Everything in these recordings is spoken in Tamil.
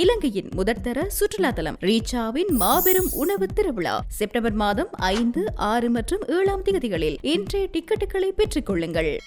இலங்கையின் முதற்தர சுற்றுலா தலம் ரீச்சாவின் மாபெரும் உணவு திருவிழா. செப்டம்பர் மாதம் ஐந்து ஆறு மற்றும் ஏழாம் தேதிகளில் இன்றைய டிக்கெட்டுகளை பெற்றுக் கொள்ளுங்கள்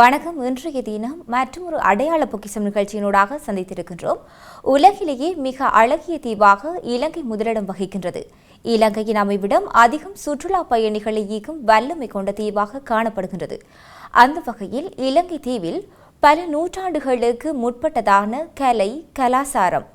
வணக்கம். இன்றைய தினம் மற்றும் ஒரு அடையாள பொக்கிசம் நிகழ்ச்சியினூடாக சந்தித்திருக்கின்றோம். உலகிலேயே மிக அழகிய தீவாக இலங்கை முதலிடம் வகிக்கின்றது. இலங்கையின் அமைவிடம் அதிகம் சுற்றுலா பயணிகளை ஈர்க்கும் வல்லமை கொண்ட தீவாக காணப்படுகின்றது. அந்த வகையில் இலங்கை தீவில் பல நூற்றாண்டுகளுக்கு முற்பட்டதான கலை கலாசாரம்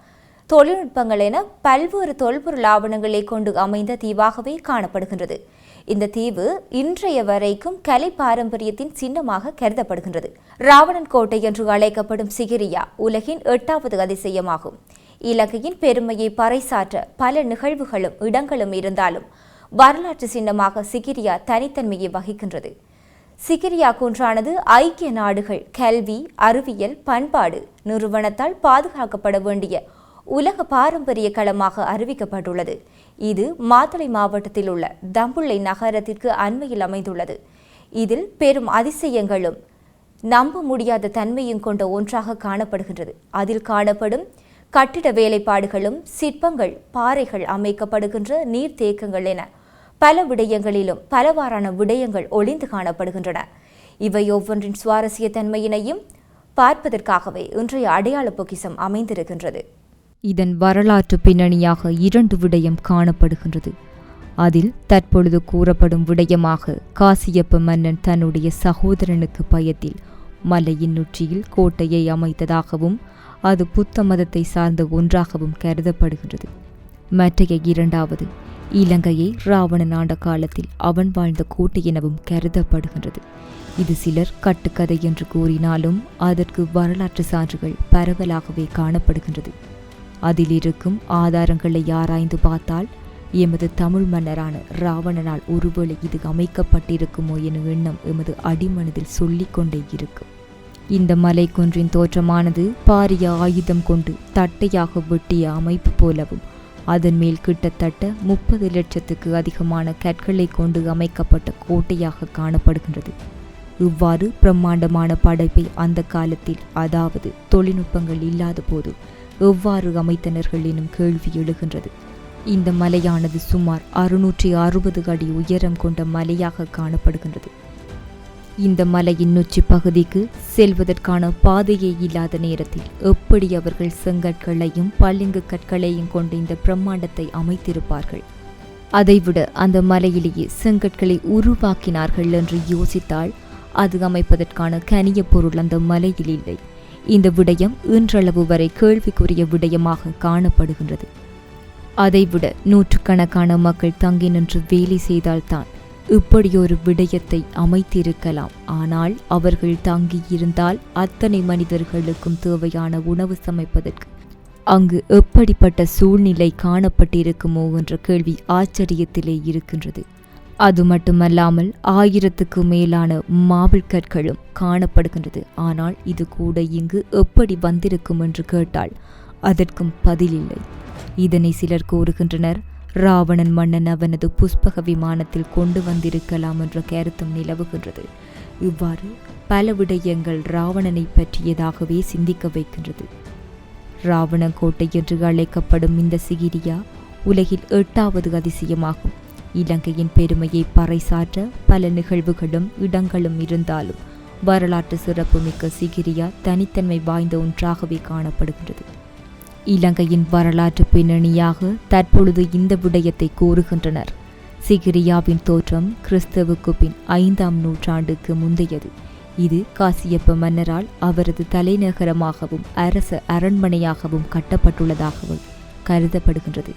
தொழில்நுட்பங்கள் என பல்வேறு தொல்பொருள் ஆவணங்களை கொண்டு அமைந்த தீவாகவே காணப்படுகின்றது. இந்த தீவு இன்றைய வரைக்கும் கலை பாரம்பரியத்தின் சின்னமாக கருதப்படுகின்றது. ராவணன் கோட்டை என்று அழைக்கப்படும் சிகிரியா உலகின் எட்டாவது அதிசயமாகும். இலங்கையின் பெருமையை பறைசாற்ற பல நிகழ்வுகளும் இடங்களும் இருந்தாலும் வரலாற்று சின்னமாக சிகிரியா தனித்தன்மையை வகிக்கின்றது. சிகிரியா குன்றானது ஐக்கிய நாடுகள் கல்வி அறிவியல் பண்பாடு நிறுவனத்தால் பாதுகாக்கப்பட வேண்டிய உலக பாரம்பரிய களமாக அறிவிக்கப்பட்டுள்ளது. இது மாத்தளை மாவட்டத்தில் உள்ள தம்புள்ளை நகரத்திற்கு அண்மையில் அமைந்துள்ளது. இதில் பெரும் அதிசயங்களும் நம்ப முடியாத தன்மையும் கொண்ட ஒன்றாக காணப்படுகின்றது. அதில் காணப்படும் கட்டிட வேலைப்பாடுகளும் சிற்பங்கள் பாறைகள் அமைக்கப்படுகின்ற நீர்த்தேக்கங்கள் என பல விடயங்களிலும் பலவாறான விடயங்கள் ஒளிந்து காணப்படுகின்றன. இவை ஒவ்வொன்றின் சுவாரஸ்ய தன்மையினையும் பார்ப்பதற்காகவே இன்றைய அடையாள பொக்கிசம் அமைந்திருக்கின்றது. இதன் வரலாற்று பின்னணியாக இரண்டு விடயம் காணப்படுகின்றது. அதில் தற்பொழுது கூறப்படும் விடயமாக காசியப்ப மன்னன் தன்னுடைய சகோதரனுக்கு பயத்தில் மலையின் உச்சியில் கோட்டையை அமைத்ததாகவும் அது புத்த மதத்தை சார்ந்த ஒன்றாகவும் கருதப்படுகின்றது. மற்றைய இரண்டாவது இலங்கையை ராவணன் ஆண்ட காலத்தில் அவன் வாழ்ந்த கோட்டை எனவும் கருதப்படுகின்றது. இது சிலர் கட்டுக்கதை என்று கூறினாலும் அதற்கு வரலாற்று சான்றுகள் பரவலாகவே காணப்படுகின்றது. அதில் இருக்கும் ஆதாரங்களை ஆராய்ந்து பார்த்தால் எமது தமிழ் மன்னரான ராவணனால் ஒருவேளை இது அமைக்கப்பட்டிருக்குமோ எனும் எண்ணம் எமது அடிமனதில் சொல்லிக்கொண்டே இருக்கும். இந்த மலைக்குன்றின் தோற்றமானது பாரிய ஆயுதம் கொண்டு தட்டையாக வெட்டிய அமைப்பு போலவும் அதன் மேல் கிட்டத்தட்ட முப்பது லட்சத்துக்கு அதிகமான கற்களை கொண்டு அமைக்கப்பட்ட கோட்டையாக காணப்படுகின்றது. இவ்வாறு பிரம்மாண்டமான படைப்பை அந்த காலத்தில் அதாவது தொழில்நுட்பங்கள் இல்லாத போது எவ்வாறு அமைத்தனர்கள் எனும் கேள்வி எழுகின்றது. இந்த மலையானது சுமார் அறுநூற்றி அறுபது அடி உயரம் கொண்ட மலையாக காணப்படுகின்றது. இந்த மலையின் உச்சி பகுதிக்கு செல்வதற்கான பாதையே இல்லாத நேரத்தில் எப்படி அவர்கள் செங்கற்களையும் பளிங்கு கற்களையும் கொண்டு இந்த பிரம்மாண்டத்தை அமைத்திருப்பார்கள்? அதைவிட அந்த மலையிலேயே செங்கற்களை உருவாக்கினார்கள் என்று யோசித்தால் அது அமைப்பதற்கான கனிய பொருள் அந்த மலையில் இல்லை. இந்த விடயம் இன்றளவு வரை கேள்விக்குரிய விடயமாக காணப்படுகின்றது. அதைவிட நூற்றுக்கணக்கான மக்கள் தங்கி நின்று வேலை செய்தால்தான் இப்படியொரு விடயத்தை அமைத்திருக்கலாம். ஆனால் அவர்கள் தங்கியிருந்தால் அத்தனை மனிதர்களுக்கும் தேவையான உணவு சமைப்பதற்கு. அங்கு எப்படிப்பட்ட சூழ்நிலை காணப்பட்டிருக்குமோ என்ற கேள்வி ஆச்சரியத்திலே இருக்கின்றது. அது மட்டுமல்லாமல் ஆயிரத்துக்கு மேலான மாவில் கற்களும் காணப்படுகின்றது. ஆனால் இது கூட இங்கு எப்படி வந்திருக்கும் என்று கேட்டால் அதற்கும் பதிலில்லை இதனை சிலர் கூறுகின்றனர் ராவணன் மன்னன் அவனது புஷ்பக விமானத்தில் கொண்டு வந்திருக்கலாம் என்ற கருத்தும் நிலவுகின்றது. இவ்வாறு பல விடயங்கள் ராவணனை பற்றியதாகவே சிந்திக்க வைக்கின்றது. ராவண கோட்டை என்று அழைக்கப்படும் இந்த சிகிரியா உலகில் எட்டாவது அதிசயமாகும். இலங்கையின் பெருமையை பறைசாற்ற பல நிகழ்வுகளும் இடங்களும் இருந்தாலும் வரலாற்று சிறப்புமிக்க சிகிரியா தனித்தன்மை வாய்ந்த ஒன்றாகவே காணப்படுகின்றது. இலங்கையின் வரலாற்று பின்னணியாக தற்பொழுது இந்த விடயத்தை கூறுகின்றனர். சிகிரியாவின் தோற்றம் கிறிஸ்தவுக்கு பின் ஐந்தாம் நூற்றாண்டுக்கு முந்தையது. இது காசியப்ப மன்னரால் அவரது தலைநகரமாகவும் அரச அரண்மனையாகவும் கட்டப்பட்டுள்ளதாகவும் கருதப்படுகின்றது.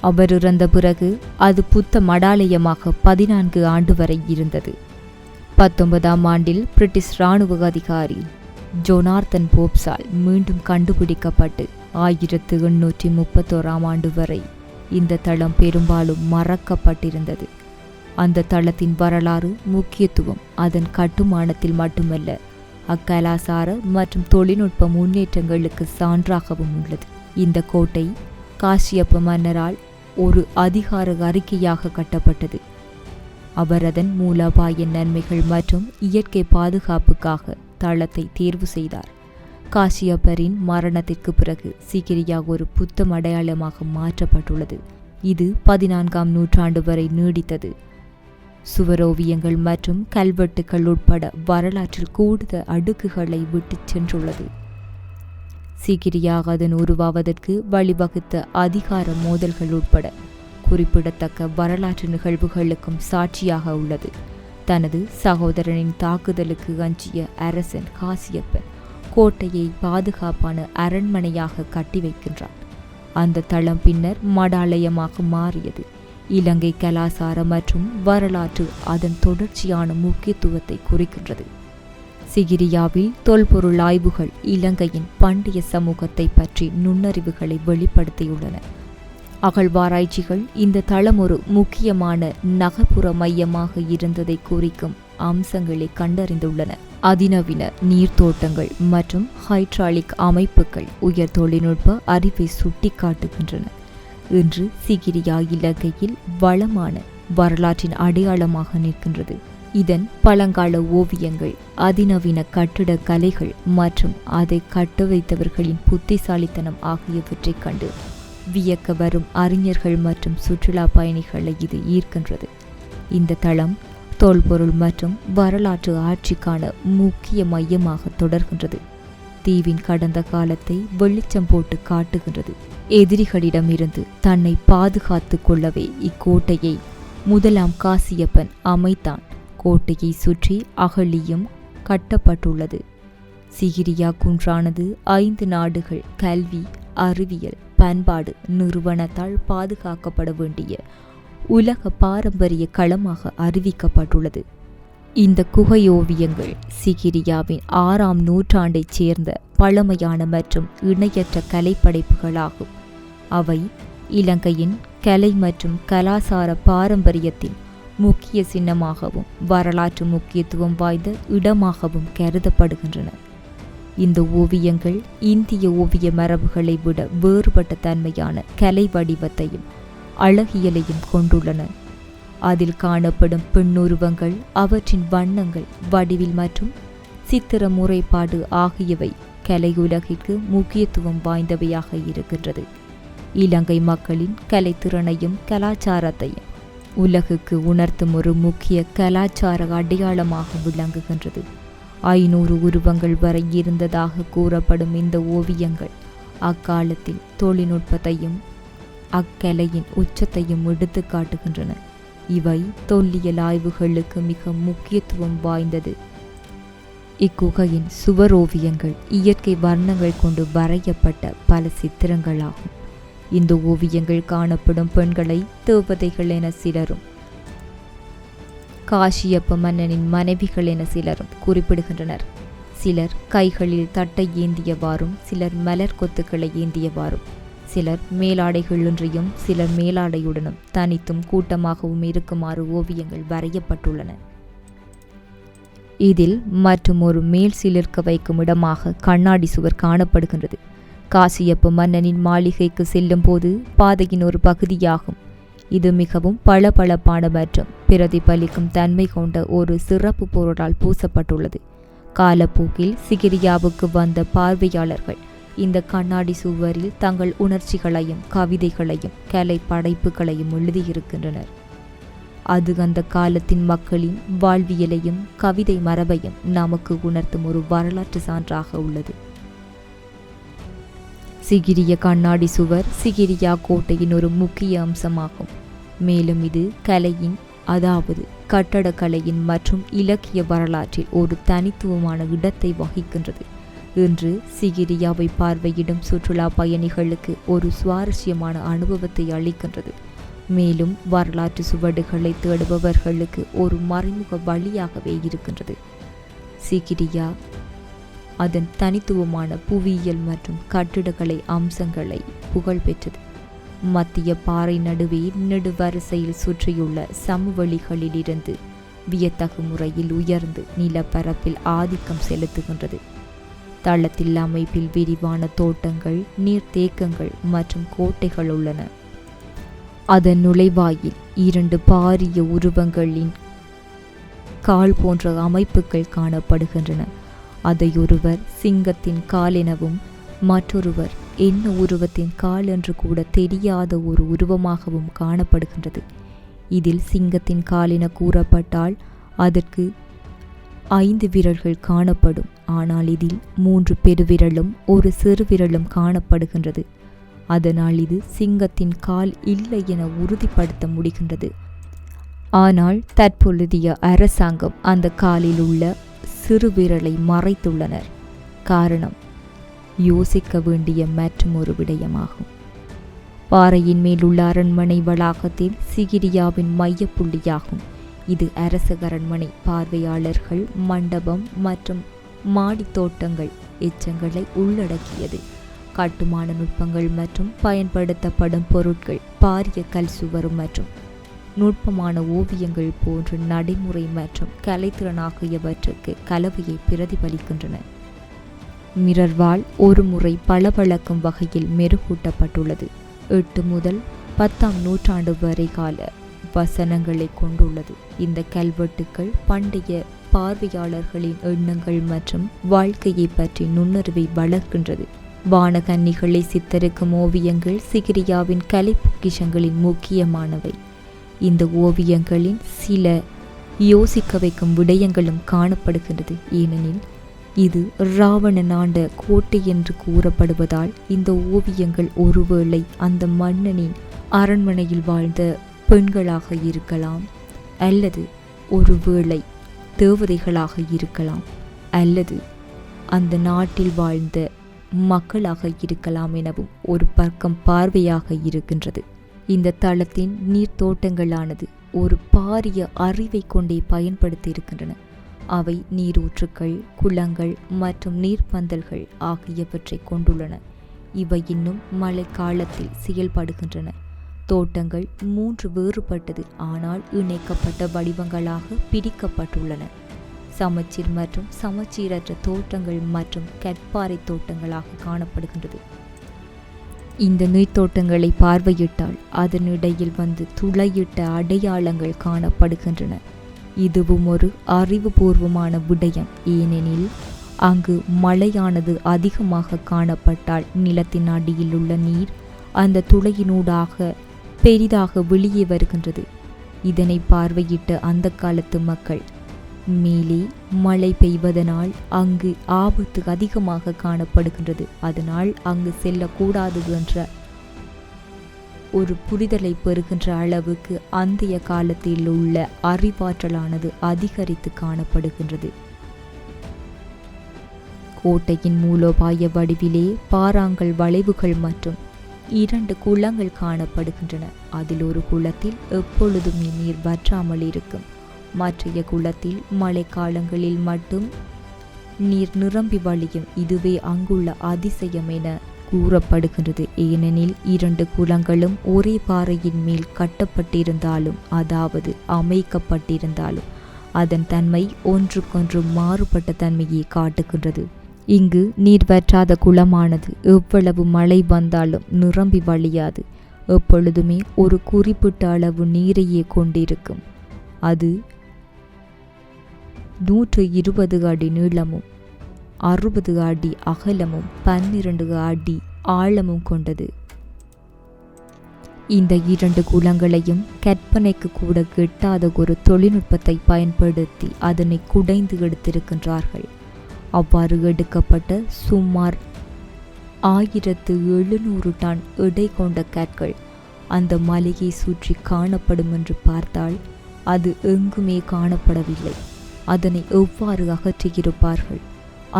அவர் இறந்த பிறகு அது புத்த மடாலயமாக பதினான்கு ஆண்டு வரை இருந்தது. பத்தொன்பதாம் ஆண்டில் பிரிட்டிஷ் இராணுவ அதிகாரி ஜொனார்தன் போப்ஸால் மீண்டும் கண்டுபிடிக்கப்பட்டு ஆயிரத்து எண்ணூற்றி முப்பத்தோராம் ஆண்டு வரை இந்த தளம் பெரும்பாலும் மறக்கப்பட்டிருந்தது. அந்த தளத்தின் வரலாறு முக்கியத்துவம் அதன் கட்டுமானத்தில் மட்டுமல்ல அக்கலாசார மற்றும் தொழில்நுட்ப முன்னேற்றங்களுக்கு சான்றாகவும் உள்ளது. இந்த கோட்டை காசியப்ப மன்னரால் ஒரு அதிகார அறிக்கையாக கட்டப்பட்டது. அவர் அதன் மூலோபாய நன்மைகள் மற்றும் இயற்கை பாதுகாப்புக்காக தளத்தை தேர்வு செய்தார். காசியப்பரின் மரணத்திற்கு பிறகு சீக்கிரியா ஒரு புத்தம் அடையாளமாக மாற்றப்பட்டுள்ளது. இது பதினான்காம் நூற்றாண்டு வரை நீடித்தது. சுவரோவியங்கள் மற்றும் கல்வெட்டுகள் உட்பட வரலாற்றில் கூடுதல் அடுக்குகளை விட்டு சென்றுள்ளது. சீக்கிரியாக அதன் உருவாவதற்கு வழிவகுத்த அதிகார மோதல்கள் உட்பட குறிப்பிடத்தக்க வரலாற்று நிகழ்வுகளுக்கும் சாட்சியாக உள்ளது. தனது சகோதரனின் தாக்குதலுக்கு அஞ்சிய அரசன் காசியப்பன் கோட்டையை பாதுகாப்பான அரண்மனையாக கட்டி வைக்கின்றான். அந்த தளம் பின்னர் மடாலயமாக மாறியது. இலங்கை கலாசார மற்றும் வரலாற்று அதன் தொடர்ச்சியான முக்கியத்துவத்தை குறிக்கின்றது. சிகிரியாவில் தொல்பொருள் ஆய்வுகள் இலங்கையின் பண்டைய சமூகத்தை பற்றி நுண்ணறிவுகளை வெளிப்படுத்தியுள்ளன. அகழ்வாராய்ச்சிகள் இந்த தளம் ஒரு முக்கியமான நகர்ப்புற மையமாக இருந்ததை குறிக்கும் அம்சங்களை கண்டறிந்துள்ளன. அதிநவீன நீர்த்தோட்டங்கள் மற்றும் ஹைட்ராலிக் அமைப்புகள் உயர் தொழில்நுட்ப அறிவை சுட்டிக்காட்டுகின்றன. இன்று சிகிரியா இலங்கையில் வளமான வரலாற்றின் அடையாளமாக நிற்கின்றது. இதன் பழங்கால ஓவியங்கள் அதிநவீன கட்டிடக்கலைகள் மற்றும் அதை கட்டவைத்தவர்களின் புத்திசாலித்தனம் ஆகியவற்றைக் கண்டு வியக்க வரும் அறிஞர்கள் மற்றும் சுற்றுலா பயணிகளை இது ஈர்க்கின்றது. இந்த தளம் தொல்பொருள் மற்றும் வரலாற்று ஆட்சிக்கான முக்கிய மையமாக தொடர்கின்றது. தீவின் கடந்த காலத்தை வெளிச்சம் போட்டு காட்டுகின்றது. எதிரிகளிடமிருந்து தன்னை பாதுகாத்து கொள்ளவே இக்கோட்டையை முதலாம் காசியப்பன் அமைத்தான். கோட்டையை சுற்றி அகழியும் கட்டப்பட்டுள்ளது. சிகிரியா குன்றானது ஐந்து நாடுகள் கல்வி அறிவியல் பண்பாடு நிறுவனத்தால் பாதுகாக்கப்பட வேண்டிய உலக பாரம்பரிய களமாக அறிவிக்கப்பட்டுள்ளது. இந்த குகையோவியங்கள் சிகிரியாவின் ஆறாம் நூற்றாண்டைச் சேர்ந்த பழமையான மற்றும் இணையற்ற கலைப்படைப்புகளாகும். அவை இலங்கையின் கலை மற்றும் கலாசார பாரம்பரியத்தின் முக்கிய சின்னமாகவும் வரலாற்று முக்கியத்துவம் வாய்ந்த இடமாகவும் கருதப்படுகின்றன. இந்த ஓவியங்கள் இந்திய ஓவிய மரபுகளை விட வேறுபட்ட தன்மையான கலை வடிவத்தையும் அழகியலையும் கொண்டுள்ளன. அதில் காணப்படும் பெண்ணுருவங்கள் அவற்றின் வண்ணங்கள் வடிவில் மற்றும் சித்திர முறைப்பாடு ஆகியவை கலையுலகிற்கு முக்கியத்துவம் வாய்ந்தவையாக இருக்கின்றது. இலங்கை மக்களின் கலைத்திறனையும் கலாச்சாரத்தையும் உலகுக்கு உணர்த்தும் ஒரு முக்கிய கலாச்சார அடையாளமாக விளங்குகின்றது. ஐநூறு உருவங்கள் வரை இருந்ததாக கூறப்படும் இந்த ஓவியங்கள் அக்காலத்தில் தொழில்நுட்பத்தையும் அக்கலையின் உச்சத்தையும் எடுத்து காட்டுகின்றன. இவை தொல்லியல் ஆய்வுகளுக்கு மிக முக்கியத்துவம் வாய்ந்தது. இக்குகையின் சுவரோவியங்கள் இயற்கை வர்ணங்கள் கொண்டு வரையப்பட்ட பல சித்திரங்களாகும். இந்த ஓவியங்கள் காணப்படும் பெண்களை தேவதைகள் என சிலரும் காஷியப்ப மன்னனின் மனைவிகள் என சிலரும் குறிப்பிடுகின்றனர். சிலர் கைகளில் தட்டை ஏந்தியவாறும் சிலர் மலர் கொத்துக்களை ஏந்தியவாறும். சிலர் மேலாடைகளொன்றியும் சிலர் மேலாடையுடனும் தனித்தும் கூட்டமாகவும் இருக்குமாறு ஓவியங்கள் வரையப்பட்டுள்ளன. இதில் மற்றும் ஒரு மேல் சிலிர்க்க வைக்கும் இடமாக கண்ணாடி சுவர் காணப்படுகின்றது. காசியப்ப மன்னனின் மாளிகைக்கு செல்லும் போது பாதையின் ஒரு பகுதியாகும். இது மிகவும் பளபளப்பான மற்றும் பிரதிபலிக்கும் தன்மை கொண்ட ஒரு சிறப்பு பொருளால் பூசப்பட்டுள்ளது. காலப்போக்கில் சிகிரியாவுக்கு வந்த பார்வையாளர்கள் இந்த கண்ணாடி சுவரில் தங்கள் உணர்ச்சிகளையும் கவிதைகளையும் கலை படைப்புகளையும் எழுதியிருக்கின்றனர். அது அந்த காலத்தின் மக்களின் வாழ்வியலையும் கவிதை மரபையும் நமக்கு உணர்த்தும் ஒரு வரலாற்று சான்றாக உள்ளது. சிகிரிய கண்ணாடி சுவர் சிகிரியா கோட்டையின் ஒரு முக்கிய அம்சமாகும். மேலும் இது கலையின் அதாவது கட்டடக்கலையின் மற்றும் இலக்கிய வரலாற்றில் ஒரு தனித்துவமான இடத்தை வகிக்கின்றது. இன்று சிகிரியாவை பார்வையிடும் சுற்றுலா பயணிகளுக்கு ஒரு சுவாரஸ்யமான அனுபவத்தை அளிக்கின்றது. மேலும் வரலாற்று சுவடுகளை தேடுபவர்களுக்கு ஒரு மறைமுக வழியாகவே இருக்கின்றது. சிகிரியா அதன் தனித்துவமான புவியியல் மற்றும் கட்டிடக்கலை அம்சங்களை புகழ்பெற்றது மத்திய பாறை நடுவே நெடுவரிசையில் சுற்றியுள்ள சமவெளிகளிலிருந்து வியத்தகு முறையில் உயர்ந்து நிலப்பரப்பில் ஆதிக்கம் செலுத்துகின்றது. தளத்தில் அமைப்பில் விரிவான தோட்டங்கள் நீர்த்தேக்கங்கள் மற்றும் கோட்டைகள் உள்ளன. அதன் நுழைவாயில் இரண்டு பாரிய உருவங்களின் கால் போன்ற அமைப்புகள் காணப்படுகின்றன. அதை ஒருவர் சிங்கத்தின் கால் எனவும் மற்றொருவர் என்ன உருவத்தின் கால் என்று கூட தெரியாத ஒரு உருவமாகவும் காணப்படுகின்றது. இதில் சிங்கத்தின் கால் என கூறப்பட்டால் அதற்கு ஐந்து விரல்கள் காணப்படும். ஆனால் இதில் மூன்று பெருவிரலும் ஒரு சிறுவிரலும் காணப்படுகின்றது. அதனால் இது சிங்கத்தின் கால் இல்லை என உறுதிப்படுத்த முடிகின்றது. ஆனால் தற்பொழுதைய அரசாங்கம் அந்த காலில் உள்ள சிறுவிரலை மறைத்துள்ளனர். காரணம் யோசிக்க வேண்டிய மற்றும் ஒரு விடயமாகும். பாறையின் மேல் உள்ள அரண்மனை வளாகத்தில் சிகிரியாவின் மையப்புள்ளியாகும். இது அரச அரண்மனை. பார்வையாளர்கள் மண்டபம் மற்றும் மாடித்தோட்டங்கள் எச்சங்களை உள்ளடக்கியது. கட்டுமான நுட்பங்கள் மற்றும் பயன்படுத்தப்படும் பொருட்கள் பாரிய கல் சுவர் மற்றும் நுட்பமான ஓவியங்கள் போன்ற நடைமுறை மற்றும் கலைத்திறன் ஆகியவற்றுக்கு கலவையை பிரதிபலிக்கின்றன. மிரர்வால் ஒரு முறை பளபளக்கும் வகையில் மெருகூட்டப்பட்டுள்ளது. எட்டு முதல் பத்தாம் நூற்றாண்டு வரை கால வசனங்களை கொண்டுள்ளது. இந்த கல்வெட்டுக்கள் பண்டைய பார்வையாளர்களின் எண்ணங்கள் மற்றும் வாழ்க்கையை பற்றி நுண்ணறிவை வளர்க்கின்றது. வானகன்னிகளை சித்தரிக்கும் ஓவியங்கள் சிகிரியாவின் கலை பொக்கிஷங்களின் முக்கியமானவை. இந்த ஓவியங்களின் சில யோசிக்க வைக்கும் விடயங்களும் காணப்படுகின்றது. ஏனெனில் இது ராவணன் ஆண்ட கோட்டை என்று கூறப்படுவதால் இந்த ஓவியங்கள் ஒருவேளை அந்த மன்னனின் அரண்மனையில் வாழ்ந்த பெண்களாக இருக்கலாம் அல்லது ஒருவேளை தேவதைகளாக இருக்கலாம் அல்லது அந்த நாட்டில் வாழ்ந்த மக்களாக இருக்கலாம் எனவும் ஒரு பக்கம் பார்வையாக இருக்கின்றது. இந்த தளத்தின் நீர்த்தோட்டங்களானது ஒரு பாரிய அறிவை கொண்டே பயன்படுத்தி இருக்கின்றன அவை நீரூற்றுக்கள் குளங்கள் மற்றும் நீர்ப்பந்தல்கள் ஆகியவற்றை கொண்டுள்ளன. இவை இன்னும் மழைக்காலத்தில் செயல்படுகின்றன. தோட்டங்கள் மூன்று வேறுபட்டது ஆனால் இணைக்கப்பட்ட வடிவங்களாக பிடிக்கப்பட்டுள்ளன சமச்சீர் மற்றும் சமச்சீரற்ற தோட்டங்கள் மற்றும் கற்பாறை தோட்டங்களாக காணப்படுகின்றது. இந்த நீர்த்தோட்டங்களை பார்வையிட்டால் அதனிடையில் வந்து துளையிட்ட அடையாளங்கள் காணப்படுகின்றன. இதுவும் ஒரு அறிவுபூர்வமான விடயம். ஏனெனில் அங்கு மழையானது அதிகமாக காணப்பட்டால் நிலத்தின் அடியில் உள்ள நீர் அந்த துளையினூடாக பெரிதாக வெளியே வருகின்றது. இதனை பார்வையிட்ட அந்த காலத்து மக்கள் மேலே மழை பெய்வதனால் அங்கு ஆபத்து அதிகமாக காணப்படுகின்றது. அதனால் அங்கு செல்லக்கூடாது என்ற ஒரு புரிதலை பெறுகின்ற அளவுக்கு அந்தைய காலத்தில் உள்ள அறிவாற்றலானது அதிகரித்து காணப்படுகின்றது. கோட்டையின் மூலோபாய வடிவிலே பாறாங்கல் வளைவுகள் மற்றும் இரண்டு குளங்கள் காணப்படுகின்றன. அதில் ஒரு குளத்தில் எப்பொழுதுமே நீர் வற்றாமல் இருக்கும். மற்றைய குளத்தில் மழைக்காலங்களில் மட்டும் நீர் நிரம்பி வழியும் இதுவே அங்குள்ள அதிசயம் என கூறப்படுகின்றது. ஏனெனில் இரண்டு குளங்களும் ஒரே பாறையின் மேல் கட்டப்பட்டிருந்தாலும் அதாவது அமைக்கப்பட்டிருந்தாலும் அதன் தன்மை ஒன்றுக்கொன்று மாறுபட்ட தன்மையை காட்டுகின்றது. இங்கு நீர் வற்றாத குளமானது எவ்வளவு மழை வந்தாலும் நிரம்பி வழியாது. எப்பொழுதுமே ஒரு குறிப்பிட்ட அளவு நீரையே கொண்டிருக்கும். அது நூற்று இருபது அடி நீளமும் அறுபது அடி அகலமும் பன்னிரண்டு அடி ஆழமும் கொண்டது. இந்த இரண்டு குளங்களையும் கற்பனைக்கு கூட கெட்டாத ஒரு தொழில்நுட்பத்தை பயன்படுத்தி அதனை குடைந்து எடுத்திருக்கின்றார்கள். அவ்வாறு எடுக்கப்பட்ட சுமார் ஆயிரத்து எழுநூறு டன் எடை கொண்ட கற்கள் அந்த மலையை சுற்றி காணப்படும் என்று பார்த்தால் அது எங்குமே காணப்படவில்லை. அதனை எவ்வாறு அகற்றியிருப்பார்கள்?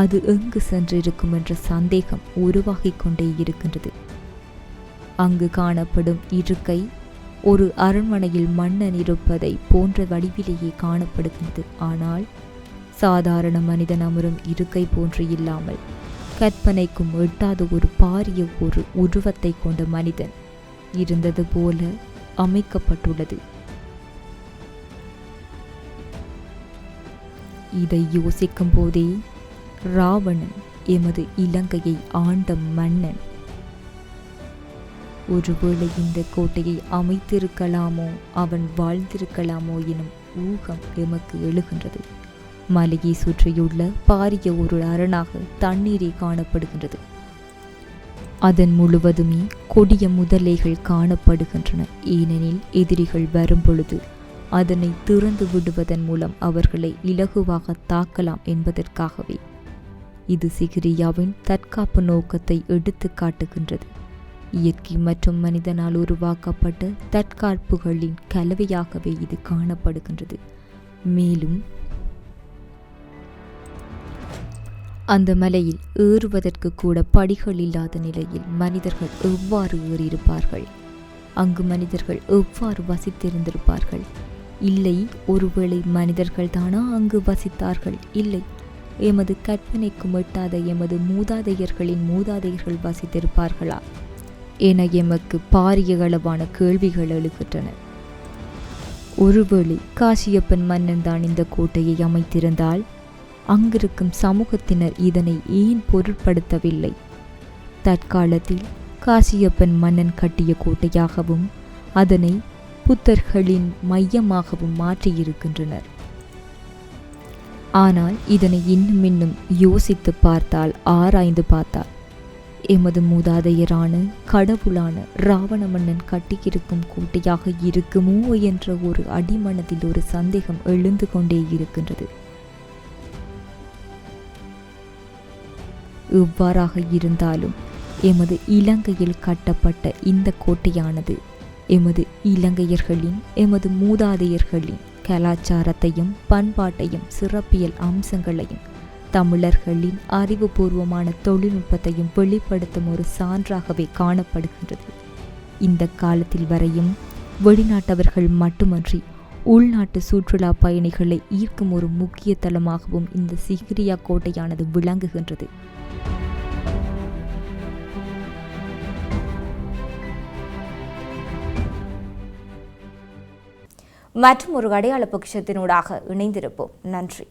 அது எங்கு சென்றிருக்கும் என்ற சந்தேகம் உருவாகிக் கொண்டே இருக்கின்றது. அங்கு காணப்படும் இருக்கை ஒரு அரண்மனையில் மன்னன் இருப்பதை போன்ற வடிவிலேயே காணப்படுகின்றது. ஆனால் சாதாரண மனிதன் அமரும் இருக்கை போன்று இல்லாமல் கற்பனைக்கும் எட்டாத ஒரு பாரிய ஒரு உருவத்தை கொண்ட மனிதன் இருந்தது போல அமைக்கப்பட்டுள்ளது. இதை யோசிக்கும் போதே ராவணன் எமது இலங்கையை ஆண்ட மன்னன். ஒருவேளை இந்த கோட்டையை அமைத்திருக்கலாமோ அவன் வாழ்ந்திருக்கலாமோ எனும் ஊகம் எமக்கு எழுகின்றது. மலையை சுற்றியுள்ள பாரிய ஒரு அரணாக தண்ணீரே காணப்படுகின்றது. அதன் முழுவதுமே கொடிய முதலைகள் காணப்படுகின்றன. ஏனெனில் எதிரிகள் வரும்பொழுது அதனை திறந்து விடுவதன் மூலம் அவர்களை இலகுவாக தாக்கலாம் என்பதற்காகவே. இது சிகிரியாவின் தற்காப்பு நோக்கத்தை எடுத்து காட்டுகின்றது. இயற்கை மற்றும் மனிதனால் உருவாக்கப்பட்ட தற்காப்புகளின் கலவையாகவே இது காணப்படுகின்றது. மேலும் அந்த மலையில் ஏறுவதற்கு கூட படிகள் இல்லாத நிலையில் மனிதர்கள் எவ்வாறு ஏறியிருப்பார்கள்? அங்கு மனிதர்கள் எவ்வாறு வசித்திருந்திருப்பார்கள்? இல்லை ஒருவேளை மனிதர்கள் தானா அங்கு வசித்தார்கள்? இல்லை. எமது கற்பனைக்கு எட்டாத எமது மூதாதையர்களின் மூதாதையர்கள் வசித்திருப்பார்களா? என எமக்கு பாரிய அளவான கேள்விகள் எழுகின்றன. ஒருவேளை காசியப்பன் மன்னன் தான் இந்த கோட்டையை அமைத்திருந்தால் அங்கிருக்கும் சமூகத்தினர் இதனை ஏன் பொருட்படுத்தவில்லை? தற்காலத்தில் காசியப்பன் மன்னன் கட்டிய கோட்டையாகவும் அதனை புத்தர்களின் மையமாகவும் மாற்றியிருக்கின்றனர். ஆனால் இதனை இன்னும் இன்னும் யோசித்து பார்த்தால் ஆராய்ந்து பார்த்தால் எமது மூதாதையரான கடவுளான ராவண மன்னன் கட்டியிருக்கும் கோட்டையாக இருக்குமோ என்ற ஒரு அடிமனத்தில் ஒரு சந்தேகம் எழுந்து கொண்டே இருக்கின்றது. இவ்வாறாக இருந்தாலும் எமது இலங்கையில் கட்டப்பட்ட இந்த கோட்டையானது எமது இலங்கையர்களின் எமது மூதாதையர்களின் கலாச்சாரத்தையும் பண்பாட்டையும் சிறப்பியல் அம்சங்களையும் தமிழர்களின் அறிவுபூர்வமான தொழில்நுட்பத்தையும் வெளிப்படுத்தும் ஒரு சான்றாகவே காணப்படுகின்றது. இந்த காலத்தில் வரையும் வெளிநாட்டவர்கள் மட்டுமன்றி உள்நாட்டு சுற்றுலா பயணிகளை ஈர்க்கும் ஒரு முக்கிய தலமாகவும் இந்த சிகிரியா கோட்டையானது விளங்குகின்றது. மற்றும் ஒரு அடையாள பட்சத்தினூடாக இணைந்திருப்போம். நன்றி.